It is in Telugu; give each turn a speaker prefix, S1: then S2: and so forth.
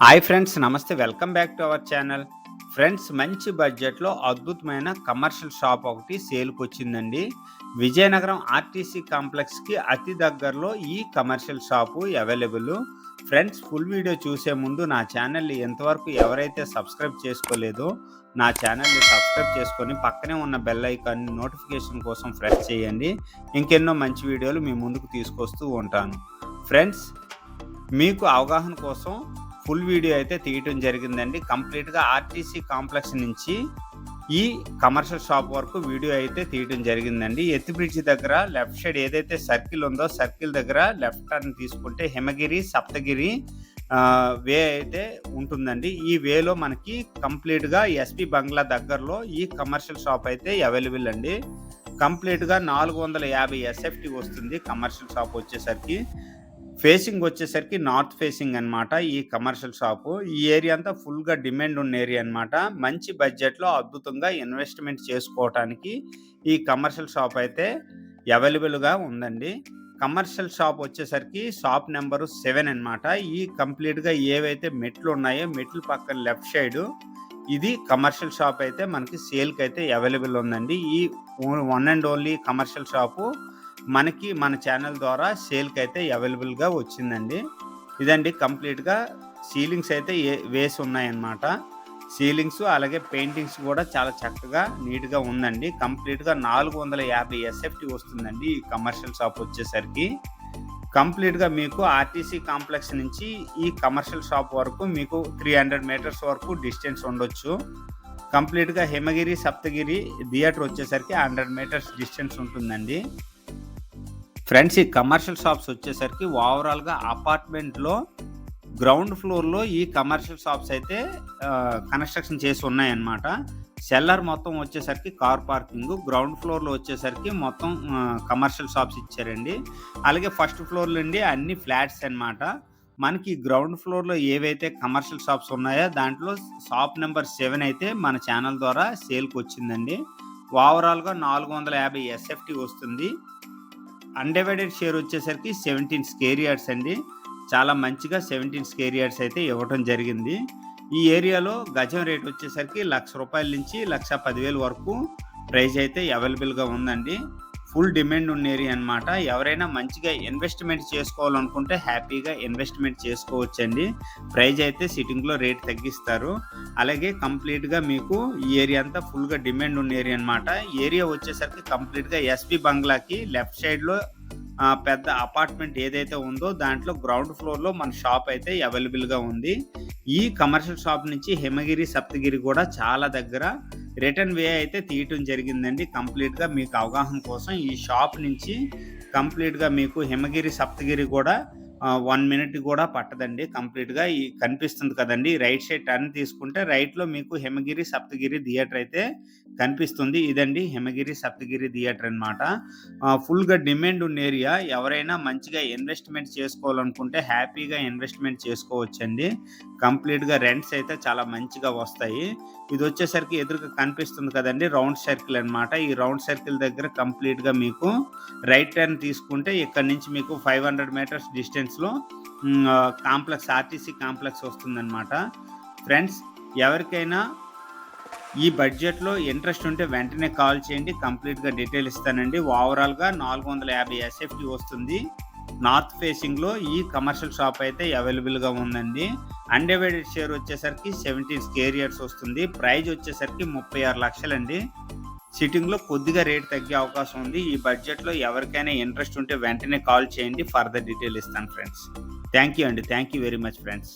S1: Hi friends namaste. Welcome back to our channel friends మంచి బడ్జెట్లో అద్భుతమైన కమర్షియల్ షాప్ ఒకటి సేల్కి వచ్చిందండి. విజయనగరం ఆర్టీసీ కాంప్లెక్స్కి అతి దగ్గరలో ఈ commercial shop available friends full video చూసే ముందు నా ఛానల్ని ఎంతవరకు ఎవరైతే సబ్స్క్రైబ్ చేసుకోలేదో నా ఛానల్ని సబ్స్క్రైబ్ చేసుకొని పక్కనే ఉన్న బెల్ ఐకాన్ని నోటిఫికేషన్ కోసం ప్రెస్ చేయండి. ఇంకెన్నో మంచి వీడియోలు మీ ముందుకు తీసుకొస్తూ ఉంటాను. ఫ్రెండ్స్ మీకు అవగాహన కోసం ఫుల్ వీడియో అయితే తీయటం జరిగిందండి. కంప్లీట్గా ఆర్టీసీ కాంప్లెక్స్ నుంచి ఈ కమర్షియల్ షాప్ వరకు వీడియో అయితే తీయటం జరిగిందండి. ఎత్తి బ్రిడ్జ్ దగ్గర లెఫ్ట్ సైడ్ ఏదైతే సర్కిల్ ఉందో సర్కిల్ దగ్గర లెఫ్ట్ టర్న్ తీసుకుంటే హిమగిరి సప్తగిరి వే అయితే ఉంటుందండి. ఈ వేలో మనకి కంప్లీట్గా ఎస్పి బంగ్లా దగ్గరలో ఈ కమర్షియల్ షాప్ అయితే అవైలబుల్ అండి. కంప్లీట్గా నాలుగు వందల యాభై ఎస్ఎఫ్టీ వస్తుంది కమర్షియల్ షాప్ వచ్చేసరికి. ఫేసింగ్ వచ్చేసరికి నార్త్ ఫేసింగ్ అన్నమాట ఈ కమర్షియల్ షాపు. ఈ ఏరియా అంతా ఫుల్గా డిమాండ్ ఉన్న ఏరియా అన్నమాట. మంచి బడ్జెట్లో అద్భుతంగా ఇన్వెస్ట్మెంట్ చేసుకోవటానికి ఈ కమర్షియల్ షాప్ అయితే అవైలబుల్గా ఉందండి. కమర్షియల్ షాప్ వచ్చేసరికి షాప్ నెంబరు సెవెన్ అన్నమాట. ఈ కంప్లీట్గా ఏవైతే మెట్లు ఉన్నాయో మెట్లు పక్కన లెఫ్ట్ సైడ్ ఇది కమర్షియల్ షాప్ అయితే మనకి సేల్కి అయితే అవైలబుల్ ఉందండి. ఈ one and only commercial shop మనకి మన ఛానల్ ద్వారా సేల్కి అయితే అవైలబుల్గా వచ్చిందండి. ఇదండి కంప్లీట్గా సీలింగ్స్ అయితే ఏ- వేసి ఉన్నాయన్నమాట. సీలింగ్స్ అలాగే పెయింటింగ్స్ కూడా చాలా చక్కగా నీట్గా ఉందండి. కంప్లీట్గా నాలుగు వందల యాభై ఎస్ఎఫ్టీ వస్తుందండి ఈ కమర్షియల్ షాప్ వచ్చేసరికి. కంప్లీట్గా మీకు ఆర్టీసీ కాంప్లెక్స్ నుంచి ఈ కమర్షియల్ షాప్ వరకు మీకు త్రీ హండ్రెడ్ మీటర్స్ వరకు డిస్టెన్స్ ఉండొచ్చు. కంప్లీట్గా హిమగిరి సప్తగిరి థియేటర్ వచ్చేసరికి హండ్రెడ్ మీటర్స్ డిస్టెన్స్ ఉంటుందండి. ఫ్రెండ్స్ ఈ కమర్షియల్ షాప్స్ వచ్చేసరికి ఓవరాల్గా అపార్ట్మెంట్లో గ్రౌండ్ ఫ్లోర్లో ఈ కమర్షియల్ షాప్స్ అయితే కన్స్ట్రక్షన్ చేసి ఉన్నాయన్నమాట. సెల్లర్ మొత్తం వచ్చేసరికి కార్ పార్కింగ్ గ్రౌండ్ ఫ్లోర్లో వచ్చేసరికి మొత్తం కమర్షియల్ షాప్స్ ఇచ్చారండి. అలాగే ఫస్ట్ ఫ్లోర్లో నుండి అన్ని ఫ్లాట్స్ అన్నమాట. మనకి గ్రౌండ్ ఫ్లోర్లో ఏవైతే కమర్షియల్ షాప్స్ ఉన్నాయో దాంట్లో షాప్ నెంబర్ సెవెన్ అయితే మన ఛానల్ ద్వారా సేల్కి వచ్చిందండి ఓవరాల్గా నాలుగు వందల యాభై ఎస్ఎఫ్టీ వస్తుంది. అన్డివైడెడ్ షేర్ వచ్చేసరికి సెవెంటీన్ స్కేర్ యార్డ్స్ అండి. చాలా మంచిగా సెవెంటీన్ స్కేర్ యార్డ్స్ అయితే ఇవ్వటం జరిగింది. ఈ ఏరియాలో గజం రేట్ వచ్చేసరికి లక్ష రూపాయల నుంచి లక్ష పదివేల వరకు ప్రైస్ అయితే అవైలబుల్గా ఉందండి. ఫుల్ డిమాండ్ ఉన్న ఏరియా అనమాట ఎవరైనా మంచిగా ఇన్వెస్ట్మెంట్ చేసుకోవాలనుకుంటే హ్యాపీగా ఇన్వెస్ట్మెంట్ చేసుకోవచ్చండి. ప్రైజ్ అయితే సిట్టింగ్లో రేట్ తగ్గిస్తారు. అలాగే కంప్లీట్గా మీకు ఈ ఏరియా అంతా ఫుల్గా డిమాండ్ ఉన్న ఏరియా అనమాట ఏరియా వచ్చేసరికి కంప్లీట్గా ఎస్పీ బంగ్లాకి లెఫ్ట్ సైడ్లో పెద్ద అపార్ట్మెంట్ ఏదైతే ఉందో దాంట్లో గ్రౌండ్ ఫ్లోర్లో మన షాప్ అయితే అవైలబుల్గా ఉంది. ఈ కమర్షియల్ షాప్ నుంచి హిమగిరి సప్తగిరి కూడా చాలా దగ్గర రిటర్న్ వే అయితే తీయటం జరిగిందండి. కంప్లీట్గా మీకు అవగాహన కోసం ఈ షాప్ నుంచి కంప్లీట్గా మీకు హిమగిరి సప్తగిరి కూడా వన్ మినిట్ కూడా పట్టదండి. కంప్లీట్గా ఈ కనిపిస్తుంది కదండి. రైట్ సైడ్ టర్న్ తీసుకుంటే రైట్లో మీకు హిమగిరి సప్తగిరి థియేటర్ అయితే కనిపిస్తుంది. ఇదండి హిమగిరి సప్తగిరి థియేటర్ అనమాట ఫుల్గా డిమాండ్ ఉన్న ఏరియా ఎవరైనా మంచిగా ఇన్వెస్ట్మెంట్ చేసుకోవాలనుకుంటే హ్యాపీగా ఇన్వెస్ట్మెంట్ చేసుకోవచ్చండి. కంప్లీట్గా రెంట్స్ అయితే చాలా మంచిగా వస్తాయి. ఇది వచ్చేసరికి ఎదురుగా కనిపిస్తుంది కదండి. రౌండ్ సర్కిల్ అన్నమాట. ఈ రౌండ్ సర్కిల్ దగ్గర కంప్లీట్గా మీకు రైట్ టర్న్ తీసుకుంటే ఇక్కడ నుంచి మీకు ఫైవ్ హండ్రెడ్ మీటర్స్ డిస్టెన్స్ డిస్టెన్స్లో కాంప్లెక్స్ ఆర్టీసీ కాంప్లెక్స్ వస్తుందన్నమాట. ఫ్రెండ్స్ ఎవరికైనా ఈ బడ్జెట్లో ఇంట్రెస్ట్ ఉంటే వెంటనే కాల్ చేయండి కంప్లీట్గా డీటెయిల్ ఇస్తానండి. ఓవరాల్గా నాలుగు వందల యాభై ఎస్ఎఫ్టీ వస్తుంది. నార్త్ ఫేసింగ్లో ఈ కమర్షియల్ షాప్ అయితే అవైలబుల్గా ఉందండి. అన్డివైడెడ్ షేర్ వచ్చేసరికి సెవెంటీన్ స్కేర్ ఇయర్స్ వస్తుంది. ప్రైజ్ వచ్చేసరికి ముప్పై ఆరు లక్షలండి. సిట్టింగ్లో కొద్దిగా రేట్ తగ్గే అవకాశం ఉంది. ఈ బడ్జెట్లో ఎవరికైనా ఇంట్రెస్ట్ ఉంటే వెంటనే కాల్ చేయండి. ఫర్దర్ డీటెయిల్ ఇస్తాను ఫ్రెండ్స్. థ్యాంక్ యూ అండి. Thank you very much friends.